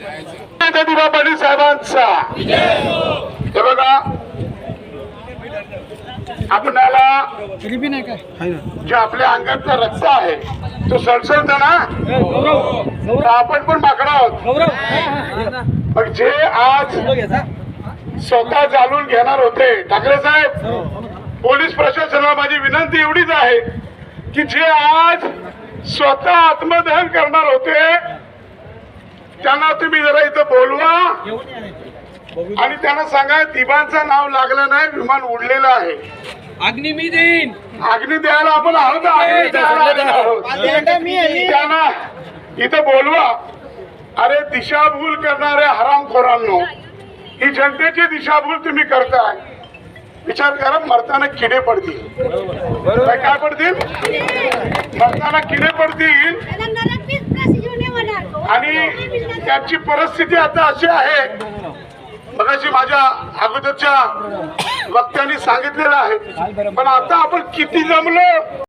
विजय दिवा पाटील साहेबांचा. हे बघा. आपल्याला जे आपल्या अंगातलं रक्त आहे तो सळसळतो ना? आपण पण माकडा आहोत. पण जे आज स्वतः जाणून घेणार होते ठाकरे साहेब पोलीस प्रशासनाला माझी विनंती एवढीच आहे की जे आज स्वतः आत्मदहन करणार होते त्यांना तुम्ही जरा इथं बोलवा. आणि त्यांना सांगा दिबांचं नाव लागलं नाही विमान उडलेलं आहे. अग्नी मी देईन अग्नी द्यायला आपण आहोत. अग्नी द्यायला आहोत. त्यांना इथं बोलवा. अरे दिशाभूल करणारे हरामखोरांनो ही जनतेची दिशाभूल तुम्ही करताय. विचार करा मरताना किडे पडतील. काय काय पडतील? मरताना किडे पडतील. त्यांची परिस्थिती आता अशी आहे. मगाशी माझ्या अगोदरच्या वक्त्यांनी सांगितलेलं आहे. पण आता आपण किती जमलो?